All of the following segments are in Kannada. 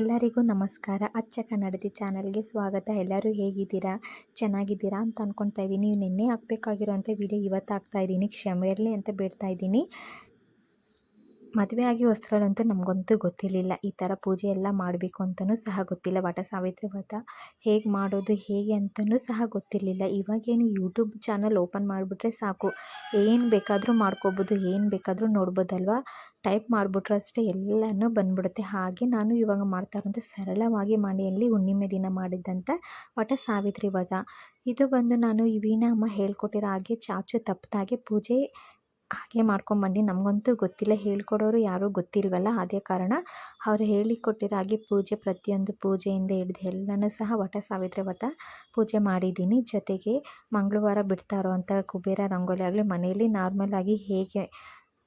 ಎಲ್ಲರಿಗೂ ನಮಸ್ಕಾರ. ಅಚ್ಚ ಕನ್ನಡತಿ ಚಾನಲ್ಗೆ ಸ್ವಾಗತ. ಎಲ್ಲರೂ ಹೇಗಿದ್ದೀರಾ? ಚೆನ್ನಾಗಿದ್ದೀರಾ ಅಂತ ಅಂದ್ಕೊಳ್ತಾ ಇದ್ದೀನಿ. ನಿನ್ನೆ ಹಾಕ್ಬೇಕಾಗಿರೋಂಥ ವಿಡಿಯೋ ಇವತ್ತು ಹಾಕ್ತಾ ಇದ್ದೀನಿ. ಕ್ಷಮೆ ಇರಲಿ ಅಂತ ಬಿಡ್ತಾ ಇದ್ದೀನಿ. ಮದುವೆ ಆಗಿ ಹೊಸ್ಗಳಂತೂ ನಮಗಂತೂ ಗೊತ್ತಿರಲಿಲ್ಲ. ಈ ಥರ ಪೂಜೆ ಎಲ್ಲ ಮಾಡಬೇಕು ಅಂತಲೂ ಸಹ ಗೊತ್ತಿಲ್ಲ. ವಟ ಸಾವಿತ್ರಿ ವ್ರತ ಹೇಗೆ ಮಾಡೋದು, ಹೇಗೆ ಅಂತಲೂ ಸಹ ಗೊತ್ತಿರಲಿಲ್ಲ. ಇವಾಗೇನು ಯೂಟ್ಯೂಬ್ ಚಾನಲ್ ಓಪನ್ ಮಾಡಿಬಿಟ್ರೆ ಸಾಕು. ಏನು ಬೇಕಾದರೂ ಮಾಡ್ಕೋಬೋದು, ಏನು ಬೇಕಾದರೂ ನೋಡ್ಬೋದಲ್ವ? ಟೈಪ್ ಮಾಡಿಬಿಟ್ರೆ ಅಷ್ಟೇ ಎಲ್ಲನೂ ಬಂದ್ಬಿಡುತ್ತೆ. ಹಾಗೆ ನಾನು ಇವಾಗ ಮಾಡ್ತಾ ಇರೋಂಥ ಸರಳವಾಗಿ ಮನೆಯಲ್ಲಿ ಹುಣ್ಣಿಮೆ ದಿನ ಮಾಡಿದ್ದಂಥ ವಟ ಸಾವಿತ್ರಿ ವ್ರತ. ಇದು ಬಂದು ನಾನು ಈ ಅಮ್ಮ ಹೇಳ್ಕೊಟ್ಟಿರೋ ಹಾಗೆ ಚಾಚು ತಪ್ಪದಾಗೆ ಪೂಜೆ ಹಾಗೆ ಮಾಡ್ಕೊಂಬಂದು ನಮಗಂತೂ ಗೊತ್ತಿಲ್ಲ. ಹೇಳ್ಕೊಡೋರು ಯಾರೂ ಗೊತ್ತಿಲ್ವಲ್ಲ? ಅದೇ ಕಾರಣ ಅವ್ರು ಹೇಳಿಕೊಟ್ಟಿರೋ ಹಾಗೆ ಪೂಜೆ, ಪ್ರತಿಯೊಂದು ಪೂಜೆಯಿಂದ ಹಿಡಿದು ಎಲ್ಲನೂ ಸಹ ವಟ ಸಾವಿತ್ರಿ ವ್ರತ ಪೂಜೆ ಮಾಡಿದ್ದೀನಿ. ಜೊತೆಗೆ ಮಂಗಳವಾರ ಬಿಡ್ತಾ ಇರೋವಂಥ ಕುಬೇರ ರಂಗೋಲಿ ಆಗಲಿ, ಮನೆಯಲ್ಲಿ ನಾರ್ಮಲಾಗಿ ಹೇಗೆ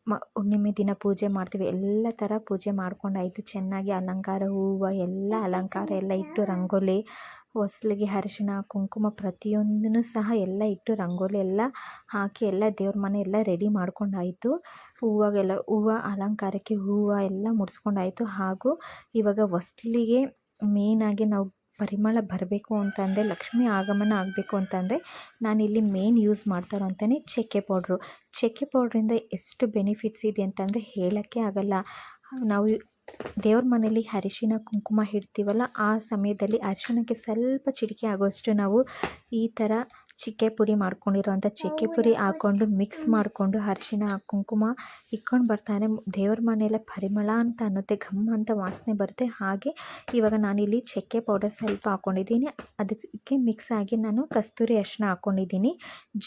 ಮ, ಹುಣ್ಣಿಮೆ ದಿನ ಪೂಜೆ ಮಾಡ್ತೀವಿ. ಎಲ್ಲ ಥರ ಪೂಜೆ ಮಾಡ್ಕೊಂಡಾಯಿತು ಚೆನ್ನಾಗಿ ಅಲಂಕಾರ, ಹೂವು, ಎಲ್ಲ ಅಲಂಕಾರ ಎಲ್ಲ ಇಟ್ಟು ರಂಗೋಲಿ ಹೊಸ್ಲಿಗೆ ಅರಿಶಿಣ, ಕುಂಕುಮ ಪ್ರತಿಯೊಂದನ್ನು ಸಹ ಎಲ್ಲ ಇಟ್ಟು ರಂಗೋಲಿ ಎಲ್ಲ ಹಾಕಿ ಎಲ್ಲ ದೇವ್ರ ಮನೆ ಎಲ್ಲ ರೆಡಿ ಮಾಡ್ಕೊಂಡಾಯಿತು. ಹೂವಾಗೆಲ್ಲ ಹೂವು ಅಲಂಕಾರಕ್ಕೆ ಹೂವು ಎಲ್ಲ ಮುಡ್ಸ್ಕೊಂಡಾಯಿತು. ಹಾಗೂ ಇವಾಗ ಹೊಸ್ಲಿಗೆ ಮೇಯ್ನಾಗಿ ನಾವು ಪರಿಮಳ ಬರಬೇಕು ಅಂತಂದರೆ, ಲಕ್ಷ್ಮಿ ಆಗಮನ ಆಗಬೇಕು ಅಂತಂದರೆ ನಾನಿಲ್ಲಿ ಮೇನ್ ಯೂಸ್ ಮಾಡ್ತಾ ಇರೋಂಥನೇ ಚಕ್ಕೆ ಪೌಡ್ರು ಚಕ್ಕೆ ಪೌಡ್ರಿಂದ ಎಷ್ಟು ಬೆನಿಫಿಟ್ಸ್ ಇದೆ ಅಂತಂದರೆ ಹೇಳೋಕ್ಕೆ ಆಗಲ್ಲ. ನಾವು ದೇವ್ರ ಮನೇಲಿ ಅರಿಶಿನ ಕುಂಕುಮ ಇಡ್ತೀವಲ್ಲ ಆ ಸಮಯದಲ್ಲಿ ಅರಿಶಿಣಕ್ಕೆ ಸ್ವಲ್ಪ ಚಿಟಿಕೆ ಆಗೋಷ್ಟು ನಾವು ಈ ಥರ ಚಿಕ್ಕೆ ಪುಡಿ ಮಾಡ್ಕೊಂಡಿರುವಂಥ ಚಕ್ಕೆ ಪುಡಿ ಹಾಕ್ಕೊಂಡು ಮಿಕ್ಸ್ ಮಾಡಿಕೊಂಡು ಅರ್ಶಿಣ ಕುಂಕುಮ ಇಕ್ಕೊಂಡು ಬರ್ತಾನೆ. ದೇವ್ರ ಮನೆಯಲ್ಲೇ ಪರಿಮಳ ಅಂತ ಅನ್ನುತ್ತೆ, ಘಮ್ ಅಂತ ವಾಸನೆ ಬರುತ್ತೆ. ಹಾಗೆ ಇವಾಗ ನಾನಿಲ್ಲಿ ಚಕ್ಕೆ ಪೌಡರ್ ಸ್ವಲ್ಪ ಹಾಕ್ಕೊಂಡಿದ್ದೀನಿ ಅದಕ್ಕೆ ಮಿಕ್ಸ್ ಆಗಿ ನಾನು ಕಸ್ತೂರಿ ಅರಿಶಿನ ಹಾಕ್ಕೊಂಡಿದ್ದೀನಿ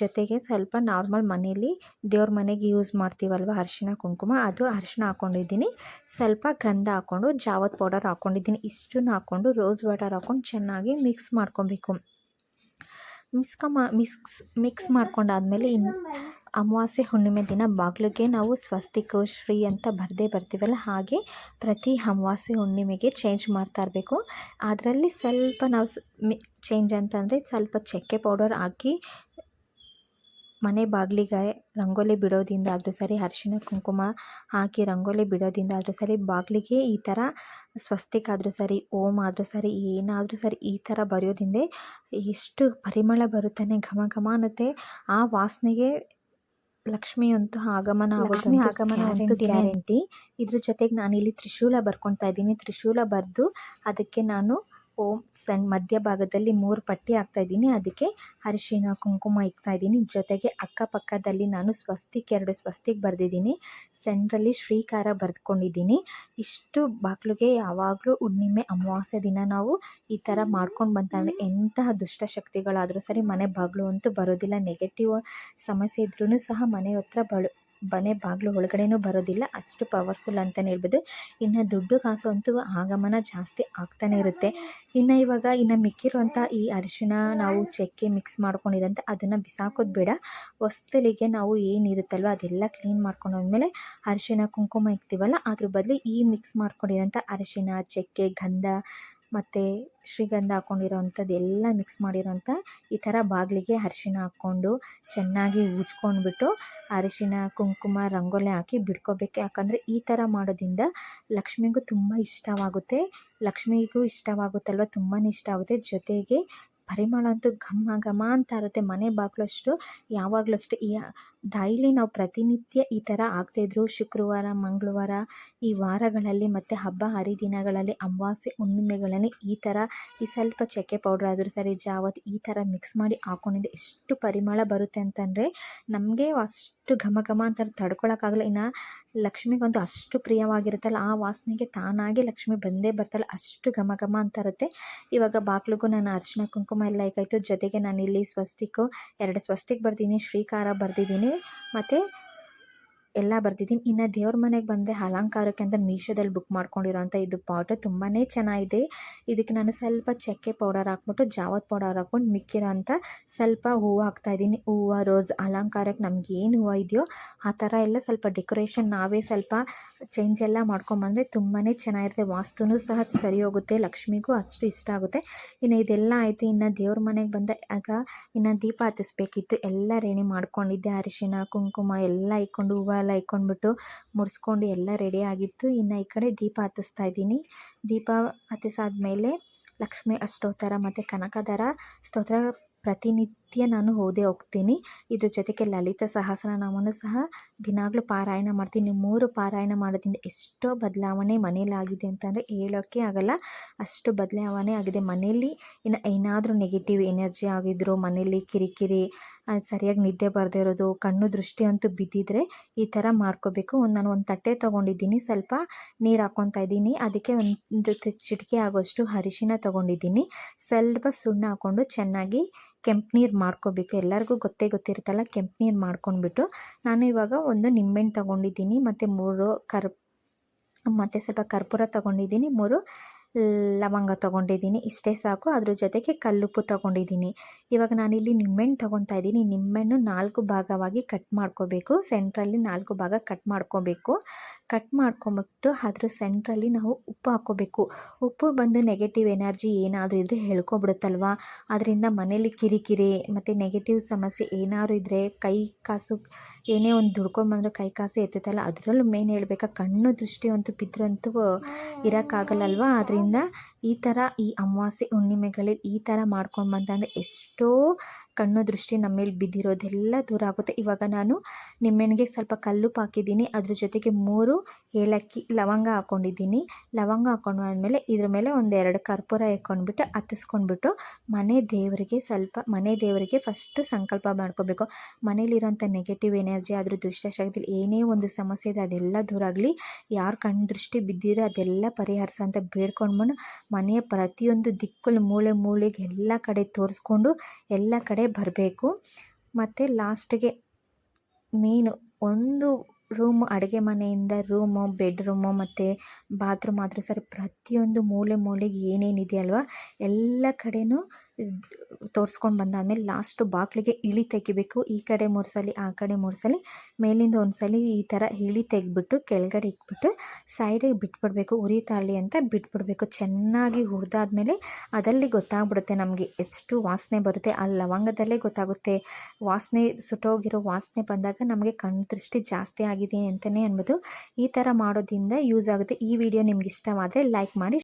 ಜೊತೆಗೆ ಸ್ವಲ್ಪ ನಾರ್ಮಲ್ ಮನೆಯಲ್ಲಿ ದೇವ್ರ ಮನೆಗೆ ಯೂಸ್ ಮಾಡ್ತೀವಲ್ವ ಅರಿಶಿಣ, ಕುಂಕುಮ, ಅದು ಅರಿಶಿಣ ಹಾಕ್ಕೊಂಡಿದ್ದೀನಿ ಸ್ವಲ್ಪ ಗಂಧ ಹಾಕ್ಕೊಂಡು ಜಾವತ್ ಪೌಡರ್ ಹಾಕ್ಕೊಂಡಿದ್ದೀನಿ ಇಷ್ಟನ್ನು ಹಾಕ್ಕೊಂಡು ರೋಸ್ ವಾಟರ್ ಹಾಕ್ಕೊಂಡು ಚೆನ್ನಾಗಿ ಮಿಕ್ಸ್ ಮಾಡ್ಕೊಬೇಕು. ಮಿಕ್ಸ್ಕಮ ಮಿಕ್ಸ್ ಮಿಕ್ಸ್ ಮಾಡ್ಕೊಂಡಾದ್ಮೇಲೆ ಇನ್ನು ಅಮಾವಾಸ್ಯೆ ಹುಣ್ಣಿಮೆ ದಿನ ಬಾಗಿಲಿಗೆ ನಾವು ಸ್ವಸ್ತಿಕೋ, ಶ್ರೀ ಅಂತ ಬರದೇ ಬರ್ತೀವಲ್ಲ, ಹಾಗೆ ಪ್ರತಿ ಅಮಾವಾಸ್ಯೆ ಹುಣ್ಣಿಮೆಗೆ ಚೇಂಜ್ ಮಾಡ್ತಾ ಇರಬೇಕು. ಅದರಲ್ಲಿ ಸ್ವಲ್ಪ ನಾವು ಚೇಂಜ್ ಅಂತಂದರೆ ಸ್ವಲ್ಪ ಚಕ್ಕೆ ಪೌಡರ್ ಹಾಕಿ ಮನೆ ಬಾಗಿಲಿಗೆ ರಂಗೋಲಿ ಬಿಡೋದ್ರಿಂದ ಆದರೂ ಸರಿ ಅರಿಶಿಣ ಕುಂಕುಮ ಹಾಕಿ ರಂಗೋಲಿ ಬಿಡೋದ್ರಿಂದ ಆದರೂ ಸರಿ ಬಾಗಿಲಿಗೆ ಈ ಥರ ಸ್ವಸ್ತಿಕ್ ಆದರೂ ಸರಿ ಓಂ ಆದರೂ ಸರಿ ಏನಾದರೂ ಸರಿ ಈ ಥರ ಬರೆಯೋದ್ರಿಂದ ಎಷ್ಟು ಪರಿಮಳ ಬರುತ್ತಾನೆ ಘಮ ಘಮ ಅನ್ನತ್ತೆ. ಆ ವಾಸನೆಗೆ ಲಕ್ಷ್ಮಿ ಅಂತೂ ಆಗಮನ ಆಗೋದು ಆಗಮನ ಅಂತೂ ಗ್ಯಾರಂಟಿ. ಇದ್ರ ಜೊತೆಗೆ ನಾನಿಲ್ಲಿ ತ್ರಿಶೂಲ ಬರ್ಕೊತಾ ಇದ್ದೀನಿ. ತ್ರಿಶೂಲ ಬರೆದು ಅದಕ್ಕೆ ನಾನು ಓಂ ಸಣ್ಣ ಮಧ್ಯಭಾಗದಲ್ಲಿ ಮೂರು ಪಟ್ಟಿ ಹಾಕ್ತಾಯಿದ್ದೀನಿ ಅದಕ್ಕೆ ಅರಿಶಿನ ಕುಂಕುಮ ಇಕ್ತಾಯಿದ್ದೀನಿ ಜೊತೆಗೆ ಅಕ್ಕಪಕ್ಕದಲ್ಲಿ ನಾನು ಸ್ವಸ್ತಿಕ್, ಎರಡು ಸ್ವಸ್ತಿಕ್ ಬರೆದಿದ್ದೀನಿ. ಸೆಂಟ್ರಲ್ಲಿ ಶ್ರೀಕಾರ ಬರೆದ್ಕೊಂಡಿದ್ದೀನಿ. ಇಷ್ಟು ಬಾಗ್ಲಿಗೆ ಯಾವಾಗಲೂ ಹುಣ್ಣಿಮೆ, ಅಮಾವಾಸ್ಯೆ ದಿನ ನಾವು ಈ ಥರ ಮಾಡ್ಕೊಂಡು ಬಂತಂದರೆ ಎಂತಹ ದುಷ್ಟಶಕ್ತಿಗಳಾದರೂ ಸರಿ ಮನೆ ಬಾಗಿಲು ಅಂತೂ ಬರೋದಿಲ್ಲ. ನೆಗೆಟಿವ್ ಸಮಸ್ಯೆ ಇದ್ರೂ ಸಹ ಮನೆ ಹತ್ರ ಬಳು ಮನೆ ಬಾಗಿಲು ಒಳಗಡೆನೂ ಬರೋದಿಲ್ಲ. ಅಷ್ಟು ಪವರ್ಫುಲ್ ಅಂತಲೇ ಹೇಳ್ಬೋದು. ಇನ್ನು ದುಡ್ಡು ಕಾಸು ಅಂತೂ ಆಗಮನ ಜಾಸ್ತಿ ಆಗ್ತಾನೆ ಇರುತ್ತೆ. ಇನ್ನು ಇವಾಗ ಇನ್ನು ಮಿಕ್ಕಿರುವಂಥ ಈ ಅರಿಶಿನ ನಾವು ಚಕ್ಕೆ ಮಿಕ್ಸ್ ಮಾಡ್ಕೊಂಡಿರೋಂಥ ಅದನ್ನು ಬಿಸಾಕೋದು ಬೇಡ. ಹೊಸ್ತಲಿಗೆ ನಾವು ಏನಿರುತ್ತಲ್ವ ಅದೆಲ್ಲ ಕ್ಲೀನ್ ಮಾಡ್ಕೊಂಡಾದ್ಮೇಲೆ ಅರಿಶಿನ ಕುಂಕುಮ ಇಕ್ತೀವಲ್ಲ, ಅದ್ರ ಬದಲು ಈ ಮಿಕ್ಸ್ ಮಾಡ್ಕೊಂಡಿರೋಂಥ ಅರಿಶಿನ ಚಕ್ಕೆ, ಗಂಧ ಮತ್ತು ಶ್ರೀಗಂಧ ಹಾಕ್ಕೊಂಡಿರೋ ಅಂಥದ್ದು ಎಲ್ಲ ಮಿಕ್ಸ್ ಮಾಡಿರೋವಂಥ ಈ ಥರ ಬಾಗಿಲಿಗೆ ಅರಿಶಿಣ ಹಾಕ್ಕೊಂಡು ಚೆನ್ನಾಗಿ ಉಜ್ಕೊಂಡ್ಬಿಟ್ಟು ಅರಿಶಿಣ ಕುಂಕುಮ, ರಂಗೋಲಿ ಹಾಕಿ ಬಿಡ್ಕೋಬೇಕು. ಯಾಕಂದರೆ ಈ ಥರ ಮಾಡೋದ್ರಿಂದ ಲಕ್ಷ್ಮಿಗೂ ತುಂಬ ಇಷ್ಟವಾಗುತ್ತೆ. ಲಕ್ಷ್ಮಿಗೂ ಇಷ್ಟವಾಗುತ್ತಲ್ವ? ತುಂಬಾ ಇಷ್ಟ ಆಗುತ್ತೆ. ಜೊತೆಗೆ ಪರಿಮಳ ಅಂತೂ ಘಮ ಘಮ ಅಂತ ಇರುತ್ತೆ. ಮನೆ ಬಾಗಿಲಷ್ಟು ಯಾವಾಗಲೂ ಅಷ್ಟೇ ಈ ಡೈಲಿ ನಾವು ಪ್ರತಿನಿತ್ಯ ಈ ಥರ ಆಗ್ತಾಯಿದ್ರು ಶುಕ್ರವಾರ, ಮಂಗಳವಾರ, ಈ ವಾರಗಳಲ್ಲಿ ಮತ್ತು ಹಬ್ಬ ಹರಿದಿನಗಳಲ್ಲಿ, ಅಮಾವಾಸ್ಯೆ, ಹುಣ್ಣಿಮೆಗಳಲ್ಲಿ ಈ ಥರ, ಈ ಸ್ವಲ್ಪ ಚಕ್ಕೆ ಪೌಡ್ರ್ ಆದರೂ ಸರಿ, ಜಾವತ್ ಈ ಥರ ಮಿಕ್ಸ್ ಮಾಡಿ ಹಾಕ್ಕೊಂಡಿದ್ದೆ ಎಷ್ಟು ಪರಿಮಳ ಬರುತ್ತೆ ಅಂತಂದರೆ, ನಮಗೆ ಅಷ್ಟು ಘಮ ಘಮ ಅಂತ ತಡ್ಕೊಳಕ್ಕಾಗಲ್ಲ. ಇನ್ನು ಲಕ್ಷ್ಮಿಗಂತೂ ಅಷ್ಟು ಪ್ರಿಯವಾಗಿರುತ್ತಲ್ಲ, ಆ ವಾಸನೆಗೆ ತಾನಾಗಿ ಲಕ್ಷ್ಮಿ ಬಂದೇ ಬರ್ತಾಳೆ, ಅಷ್ಟು ಘಮ ಘಮ ಅಂತ ಇರುತ್ತೆ ಇವಾಗ ಬಾಗಿಲಿಗೂ ನಾನು ಅರ್ಶಿನ ಕುಂಕುಮ ಎಲ್ಲ ಇಕ್ಕಾಯ್ತು ಜೊತೆಗೆ ನಾನು ಇಲ್ಲಿ ಸ್ವಸ್ತಿಕ್ಕು, ಎರಡು ಸ್ವಸ್ತಿಕ್ ಬರ್ದೀನಿ ಶ್ರೀಕಾರ ಬರ್ದಿದ್ದೀನಿ. ಮತ್ತು ಎಲ್ಲ ಬರ್ದಿದ್ದೀನಿ. ಇನ್ನು ದೇವ್ರ ಮನೆಗೆ ಬಂದರೆ ಅಲಂಕಾರಕ್ಕೆ ಅಂತ ಮೀಶೋದಲ್ಲಿ ಬುಕ್ ಮಾಡ್ಕೊಂಡಿರೋಂಥ ಇದು ಪಾಟು ತುಂಬಾ ಚೆನ್ನಾಗಿದೆ. ಇದಕ್ಕೆ ನಾನು ಸ್ವಲ್ಪ ಚಕ್ಕೆ ಪೌಡರ್ ಹಾಕ್ಬಿಟ್ಟು ಜಾವತ್ ಪೌಡರ್ ಹಾಕ್ಕೊಂಡು ಮಿಕ್ಕಿರೋ ಅಂಥ ಸ್ವಲ್ಪ ಹೂವು ಹಾಕ್ತಾಯಿದ್ದೀನಿ ಹೂವು ರೋಸ್ ಅಲಂಕಾರಕ್ಕೆ ನಮ್ಗೆ ಏನು ಹೂವು ಇದೆಯೋ ಆ ಥರ ಎಲ್ಲ ಸ್ವಲ್ಪ ಡೆಕೋರೇಷನ್ ನಾವೇ ಸ್ವಲ್ಪ ಚೇಂಜ್ ಎಲ್ಲ ಮಾಡ್ಕೊಂಬಂದರೆ ತುಂಬಾ ಚೆನ್ನಾಗಿರುತ್ತೆ. ವಾಸ್ತುನೂ ಸಹ ಸರಿ ಹೋಗುತ್ತೆ. ಲಕ್ಷ್ಮಿಗೂ ಅಷ್ಟು ಇಷ್ಟ ಆಗುತ್ತೆ. ಇನ್ನು ಇದೆಲ್ಲ ಆಯಿತು. ಇನ್ನು ದೇವ್ರ ಮನೆಗೆ ಬಂದ ಆಗ ಇನ್ನು ದೀಪ ಹತ್ತಿಸ್ಬೇಕಿತ್ತು. ಎಲ್ಲ ರೆಡಿ ಮಾಡ್ಕೊಂಡಿದ್ದೆ. ಅರಿಶಿಣ ಕುಂಕುಮ ಎಲ್ಲ ಇಟ್ಕೊಂಡು ಹೂವು ಎಲ್ಲ ಇಕ್ಕೊಂಡ್ಬಿಟ್ಟು ಮುಡಿಸ್ಕೊಂಡು ಎಲ್ಲ ರೆಡಿ ಆಗಿತ್ತು. ಇನ್ನು ಈ ಕಡೆ ದೀಪ ಹತ್ತಿಸ್ತಾ ಇದ್ದೀನಿ. ದೀಪ ಹತ್ತಿಸಾದ್ಮೇಲೆ ಲಕ್ಷ್ಮಿ ಅಷ್ಟೋತ್ತರ ಮತ್ತು ಕನಕಧರ ಸ್ತೋತ್ರ ಪ್ರತಿನಿತ್ಯ ನಾನು ಓದೇ ಹೋಗ್ತೀನಿ. ಇದ್ರ ಜೊತೆಗೆ ಲಲಿತ ಸಹಸ್ರನಾಮನೂ ಸಹ ದಿನಾಗಲೂ ಪಾರಾಯಣ ಮಾಡ್ತೀನಿ. ಮೂರು ಪಾರಾಯಣ ಮಾಡೋದ್ರಿಂದ ಎಷ್ಟೋ ಬದಲಾವಣೆ ಮನೇಲಾಗಿದೆ ಅಂತಂದರೆ ಹೇಳೋಕ್ಕೆ ಆಗಲ್ಲ. ಅಷ್ಟು ಬದಲಾವಣೆ ಆಗಿದೆ ಮನೆಯಲ್ಲಿ ಇನ್ನು ಏನಾದರೂ ನೆಗೆಟಿವ್ ಎನರ್ಜಿ ಆಗಿದ್ರು ಮನೇಲಿ ಕಿರಿಕಿರಿ ಸರಿಯಾಗಿ ನಿದ್ದೆ ಬರದೇ ಇರೋದು, ಕಣ್ಣು ದೃಷ್ಟಿ ಅಂತೂ ಬಿದ್ದಿದ್ರೆ ಈ ಥರ ಮಾಡ್ಕೋಬೇಕು. ಒಂದು ನಾನು ಒಂದು ತಟ್ಟೆ ತೊಗೊಂಡಿದ್ದೀನಿ, ಸ್ವಲ್ಪ ನೀರು ಹಾಕ್ಕೊತಾ ಇದ್ದೀನಿ. ಅದಕ್ಕೆ ಒಂದು ಚಿಟಿಕೆ ಆಗೋಷ್ಟು ಅರಿಶಿನ ತೊಗೊಂಡಿದ್ದೀನಿ. ಸ್ವಲ್ಪ ಸುಣ್ಣ ಹಾಕ್ಕೊಂಡು ಚೆನ್ನಾಗಿ ಕೆಂಪು ನೀರು ಮಾಡ್ಕೋಬೇಕು. ಎಲ್ಲರಿಗೂ ಗೊತ್ತೇ ಗೊತ್ತಿರುತ್ತಲ್ಲ, ಕೆಂಪು ನೀರು ಮಾಡ್ಕೊಂಡ್ಬಿಟ್ಟು ನಾನು ಇವಾಗ ಒಂದು ನಿಂಬೆಹಣ್ಣು ತೊಗೊಂಡಿದ್ದೀನಿ, ಮತ್ತು ಮೂರು ಕರ್ ಮತ್ತು ಸ್ವಲ್ಪ ಕರ್ಪೂರ ತೊಗೊಂಡಿದ್ದೀನಿ, ಮೂರು ಲವಂಗ ತೊಗೊಂಡಿದ್ದೀನಿ, ಇಷ್ಟೇ ಸಾಕು. ಅದ್ರ ಜೊತೆಗೆ ಕಲ್ಲುಪ್ಪು ತೊಗೊಂಡಿದ್ದೀನಿ. ಇವಾಗ ನಾನಿಲ್ಲಿ ನಿಂಬೆಹಣ್ಣು ತೊಗೊತಾ ಇದ್ದೀನಿ. ನಿಂಬೆಹಣ್ಣು ನಾಲ್ಕು ಭಾಗವಾಗಿ ಕಟ್ ಮಾಡ್ಕೋಬೇಕು. ಸೆಂಟ್ರಲ್ಲಿ ನಾಲ್ಕು ಭಾಗ ಕಟ್ ಮಾಡ್ಕೋಬೇಕು. ಕಟ್ ಮಾಡ್ಕೊಂಬಿಟ್ಟು ಅದ್ರ ಸೆಂಟ್ರಲ್ಲಿ ನಾವು ಉಪ್ಪು ಹಾಕ್ಕೋಬೇಕು. ಉಪ್ಪು ಬಂದು ನೆಗೆಟಿವ್ ಎನರ್ಜಿ ಏನಾದರೂ ಇದ್ದರೆ ಹೇಳ್ಕೊಬಿಡುತ್ತಲ್ವ? ಅದರಿಂದ ಮನೇಲಿ ಕಿರಿಕಿರಿ ಮತ್ತು ನೆಗೆಟಿವ್ ಸಮಸ್ಯೆ ಏನಾದರೂ ಇದ್ದರೆ ಕೈ ಕಾಸು ಏನೇ ಒಂದು ದುಡ್ಕೊಂಬಂದ್ರೆ ಕೈ ಕಾಸು ಎತ್ತುತ್ತಲ್ಲ, ಅದರಲ್ಲೂ ಮೇನ್ ಹೇಳ್ಬೇಕಾ ಕಣ್ಣು ದೃಷ್ಟಿ ಅಂತೂ ಬಿದ್ದರಂತೂ ಇರೋಕ್ಕಾಗಲ್ಲಲ್ವ? ಅದರಿಂದ ಈ ಥರ ಈ ಅಮಾವಾಸ್ಯೆ ಹುಣ್ಣಿಮೆಗಳಲ್ಲಿ ಈ ಥರ ಮಾಡ್ಕೊಂಡು ಎಷ್ಟೋ ಕಣ್ಣು ದೃಷ್ಟಿ ನಮ್ಮ ಮೇಲೆ ಬಿದ್ದಿರೋದೆಲ್ಲ ದೂರ ಆಗುತ್ತೆ. ಇವಾಗ ನಾನು ನಿಮ್ಮೆಣ್ಣಿಗೆ ಸ್ವಲ್ಪ ಕಲ್ಲುಪ್ಪು ಹಾಕಿದ್ದೀನಿ. ಅದ್ರ ಜೊತೆಗೆ ಮೂರು ಏಲಕ್ಕಿ ಲವಂಗ ಹಾಕ್ಕೊಂಡಿದ್ದೀನಿ ಲವಂಗ ಹಾಕ್ಕೊಂಡು ಆದಮೇಲೆ ಇದ್ರ ಮೇಲೆ ಒಂದೆರಡು ಕರ್ಪೂರ ಇಕ್ಕೊಂಡ್ಬಿಟ್ಟು ಹತ್ತಿಸ್ಕೊಂಡ್ಬಿಟ್ಟು ಮನೆ ದೇವರಿಗೆ ಸ್ವಲ್ಪ, ಮನೆ ದೇವರಿಗೆ ಫಸ್ಟು ಸಂಕಲ್ಪ ಮಾಡ್ಕೋಬೇಕು. ಮನೇಲಿರೋಂಥ ನೆಗೆಟಿವ್ ಎನರ್ಜಿ ಅದ್ರ ದುಷ್ಟಶಕ್ತಿ ಏನೇ ಒಂದು ಸಮಸ್ಯೆ ಇದೆ ಅದೆಲ್ಲ ದೂರ ಆಗಲಿ. ಯಾರು ಕಣ್ಣು ದೃಷ್ಟಿ ಬಿದ್ದಿರೋ ಅದೆಲ್ಲ ಪರಿಹರಿಸೋ ಅಂತ ಬೇಡ್ಕೊಂಡ್ಬಂದು ಮನೆಯ ಪ್ರತಿಯೊಂದು ದಿಕ್ಕಲ್ಲಿ ಮೂಳೆ ಮೂಳೆಗೆ ಎಲ್ಲ ಕಡೆ ತೋರಿಸ್ಕೊಂಡು ಎಲ್ಲ ಕಡೆ ಬರಬೇಕು. ಮತ್ತು ಲಾಸ್ಟಿಗೆ ಮೇನು ಒಂದು ರೂಮ್ ಅಡುಗೆ ಮನೆಯಿಂದ ರೂಮು, ಬೆಡ್ರೂಮು ಮತ್ತು ಬಾತ್ರೂಮ್ ಆದರೂ ಸರಿ ಪ್ರತಿಯೊಂದು ಮೂಲೆ ಮೂಲೆಗೆ ಏನೇನಿದೆ ಅಲ್ವಾ? ಎಲ್ಲ ಕಡೆಯೂ ತೋರಿಸ್ಕೊಂಡು ಬಂದಾದಮೇಲೆ ಲಾಸ್ಟು ಬಾಗಿಲಿಗೆ ಇಳಿ ತೆಗಿಬೇಕು. ಈ ಕಡೆ ಮೂರು ಸಲ ಆ ಕಡೆ ಮೂರು ಸಲ ಮೇಲಿಂದ ಒಂದು ಸಲ ಈ ಥರ ಇಳಿ ತೆಗೆದ್ಬಿಟ್ಟು ಕೆಳಗಡೆ ಇಟ್ಬಿಟ್ಟು ಸೈಡಿಗೆ ಬಿಟ್ಬಿಡಬೇಕು. ಉರಿತಾಳಿ ಅಂತ ಬಿಟ್ಬಿಡಬೇಕು. ಚೆನ್ನಾಗಿ ಹುರಿದಾದ್ಮೇಲೆ ಅದರಲ್ಲಿ ಗೊತ್ತಾಗ್ಬಿಡುತ್ತೆ ನಮಗೆ ಎಷ್ಟು ವಾಸನೆ ಬರುತ್ತೆ. ಆ ಲವಂಗದಲ್ಲೇ ಗೊತ್ತಾಗುತ್ತೆ. ವಾಸನೆ ಸುಟ್ಟೋಗಿರೋ ವಾಸನೆ ಬಂದಾಗ ನಮಗೆ ಕಣ್ಣು ದೃಷ್ಟಿ ಜಾಸ್ತಿ ಆಗಿದೆ ಅಂತಲೇ ಅನ್ಬೋದು. ಈ ಥರ ಮಾಡೋದ್ರಿಂದ ಯೂಸ್ ಆಗುತ್ತೆ. ಈ ವಿಡಿಯೋ ನಿಮ್ಗೆ ಇಷ್ಟವಾದರೆ ಲೈಕ್ ಮಾಡಿ